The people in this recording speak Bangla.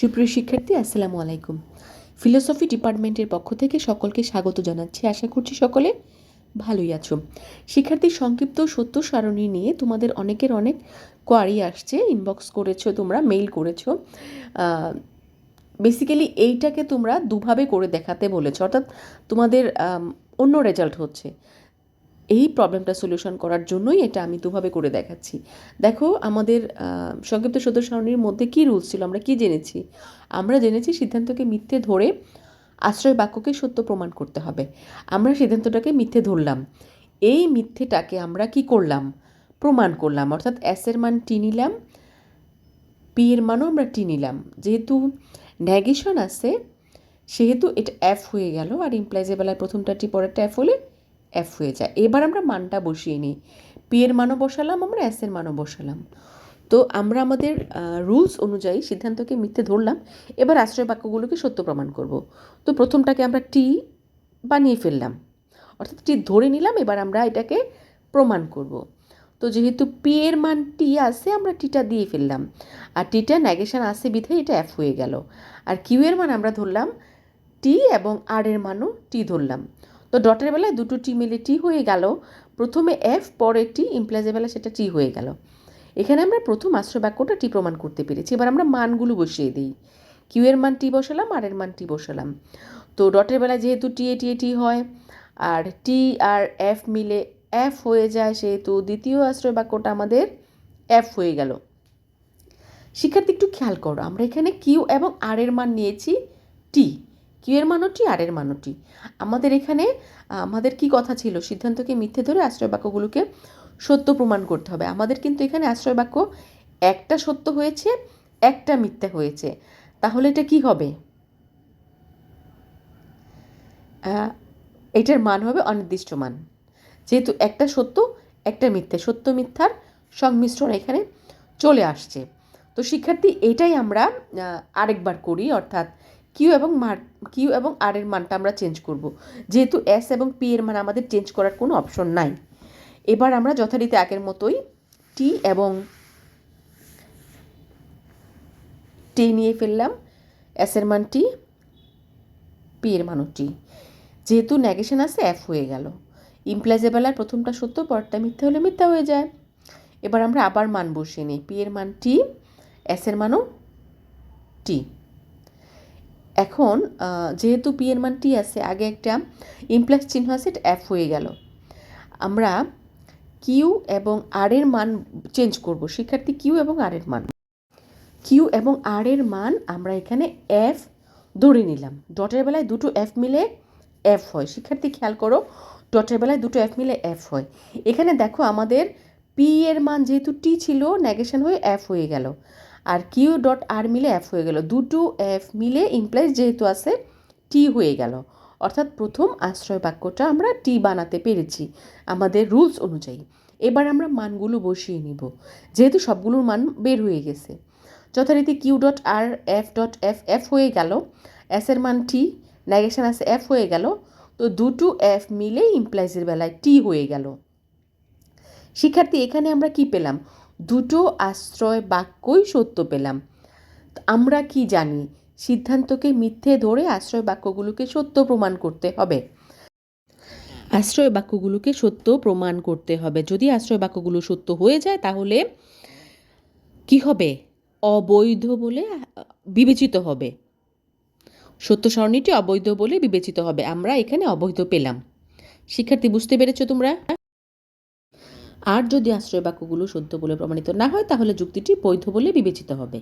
সুপ্রিয় শিক্ষার্থী, আসসালামু আলাইকুম। ফিলোসফি ডিপার্টমেন্টের পক্ষ থেকে সকলকে স্বাগত জানাচ্ছি। আশা করছি সকলে ভালোই আছো। শিক্ষার্থীর সংক্ষিপ্ত সত্য সারণী নিয়ে তোমাদের অনেকের অনেক কোয়ারি আসছে ইনবক্স করেছ তোমরা মেইল করেছ। বেসিক্যালি এইটাকে তোমরা দুভাবে করে দেখাতে বলেছ, অর্থাৎ তোমাদের অন্য রেজাল্ট হচ্ছে। এই প্রবলেমটা সলিউশন করার জন্যই এটা আমি দুভাবে করে দেখাচ্ছি। দেখো, আমাদের সংক্ষিপ্ত সত্য সারণীর মধ্যে কী রুলস ছিল? আমরা কি জেনেছি? আমরা জেনেছি সিদ্ধান্তকে মিথ্যে ধরে আশ্রয় বাক্যকে সত্য প্রমাণ করতে হবে। আমরা সিদ্ধান্তটাকে মিথ্যে ধরলাম। এই মিথ্যেটাকে আমরা কি করলাম? প্রমাণ করলাম। অর্থাৎ অ্যাসের মান টি নিলাম পি এর মানও আমরা টি নিলাম। যেহেতু নেগেশন আছে, সেহেতু এটা অ্যাফ হয়ে গেল, আর ইমপ্লাইজের বেলায় প্রথমটা টি পরেরটা এফ হলে এফ হয়ে যায়। এবার আমরা মানটা বসিয়ে নিই। পি এর মানও বসালাম, আমরা এস এর মানও বসালাম। তো আমরা আমাদের রুলস অনুযায়ী সিদ্ধান্তকে মিথ্যে ধরলাম। এবার আশ্রয় বাক্যগুলোকে সত্য প্রমাণ করব। তো প্রথমটাকে আমরা টি বানিয়ে ফেললাম। অর্থাৎ টি ধরে নিলাম, এবার আমরা এটাকে প্রমাণ করব। তো যেহেতু পি এর মান টি আছে, আমরা টিটা দিয়ে ফেললাম। আর টিটা নেগেশন আছে বিধায় এটা এফ হয়ে গেল। আর কিউ এর মান আমরা ধরলাম টি এবং আর এর মানও টি ধরলাম। তো ডটের বেলায় দুটো টি মিলে টি হয়ে গেল। প্রথমে এফ পরে টি ইমপ্লাইজের বেলা সেটা টি হয়ে গেল। এখানে আমরা প্রথম আশ্রয় বাক্যটা টি প্রমাণ করতে পেরেছি। এবার আমরা মানগুলো বসিয়ে দিই। কিউ এর মান টি বসালাম আর এর মান টি বসালাম। তো ডটের বেলায় যেহেতু টি এ টি এ টি হয়, আর টি আর এফ মিলে এফ হয়ে যায়, সেহেতু দ্বিতীয় আশ্রয় বাক্যটা আমাদের এফ হয়ে গেল। শিক্ষার্থী একটু খেয়াল করো, আমরা এখানে কিউ এবং আর এর মান নিয়েছি টি কিউ এর মানও টি আর এর মানও টি আমাদের এখানে, আমাদের কি কথা ছিল? সিদ্ধান্তকে মিথ্যে ধরে আশ্রয় বাক্যগুলোকে সত্য প্রমাণ করতে হবে। আমাদের কিন্তু এখানে আশ্রয় বাক্য একটা সত্য হয়েছে, একটা মিথ্যে হয়েছে। তাহলে এটা কি হবে? এটার মান হবে অনির্দিষ্ট মান। যেহেতু একটা সত্য, একটা মিথ্যে। সত্য মিথ্যার সংমিশ্রণ এখানে চলে আসছে। তো শিক্ষার্থী, এটাই আমরা আরেকবার করি, অর্থাৎ কিউ এবং মার কিউ এবং আর এর মানটা আমরা চেঞ্জ করব। যেহেতু এস এবং পি এর মান আমাদের চেঞ্জ করার কোনো অপশন নাই। এবার আমরা যথারীতি আগের মতোই টি এবং টি নিয়ে ফেললাম। এস এর মান টি পি এর মানও টি যেহেতু নেগেশন আছে এফ হয়ে গেল। ইমপ্লাইজের বেলায় প্রথমটা সত্য পরটা মিথ্যা হলে মিথ্যা হয়ে যায়। এবার আমরা আবার মান বসিয়ে নিই। পি এর মান টি এস এর মানও টি এখন যেহেতু পি এর মান টি আছে, আগে একটা ইমপ্লাস চিহ্ন আছে, এটা এফ হয়ে গেল। আমরা কিউ এবং আর এর মান চেঞ্জ করব। শিক্ষার্থী কিউ এবং আর এর মান। কিউ এবং আর এর মান আমরা এখানে এফ ধরে নিলাম। ডটের বেলায় দুটো এফ মিলে এফ হয়। শিক্ষার্থী, খেয়াল করো ডটের বেলায় দুটো এফ মিলে এফ হয়। এখানে দেখো, আমাদের পি এর মান যেহেতু টি ছিল নেগেশন হয়ে এফ হয়ে গেল। আর কিউ ডট আর মিলে এফ হয়ে গেল। দুটো এফ মিলে ইমপ্লাইজ যেহেতু আছে টি হয়ে গেল। অর্থাৎ প্রথম আশ্রয় বাক্যটা আমরা টি বানাতে পেরেছি আমাদের রুলস অনুযায়ী। এবার আমরা মানগুলো বসিয়ে নিব। যেহেতু সবগুলোর মান বের হয়ে গেছে। যথারীতি Q dot R F dot F F হয়ে গেল। এস এর মান টি নেগেশন আছে এফ হয়ে গেল। তো দুটো এফ মিলে ইমপ্লাইজের বেলায় টি হয়ে গেল। শিক্ষার্থী, এখানে আমরা কি পেলাম? দুটো আশ্রয় বাক্যই সত্য পেলাম। আমরা কি জানি? সিদ্ধান্তকে মিথ্যে ধরে আশ্রয় বাক্যগুলোকে সত্য প্রমাণ করতে হবে। আশ্রয় বাক্যগুলোকে সত্য প্রমাণ করতে হবে। যদি আশ্রয় বাক্যগুলো সত্য হয়ে যায়, তাহলে কি হবে? অবৈধ বলে বিবেচিত হবে। সত্য সারণীটি অবৈধ বলে বিবেচিত হবে। আমরা এখানে অবৈধ পেলাম। শিক্ষার্থী, বুঝতে পেরেছ তোমরা? আর যদি আশ্রয় বাক্যগুলো সত্য বলে প্রমাণিত না হয়, তাহলে যুক্তিটি বৈধ বলে বিবেচিত হবে।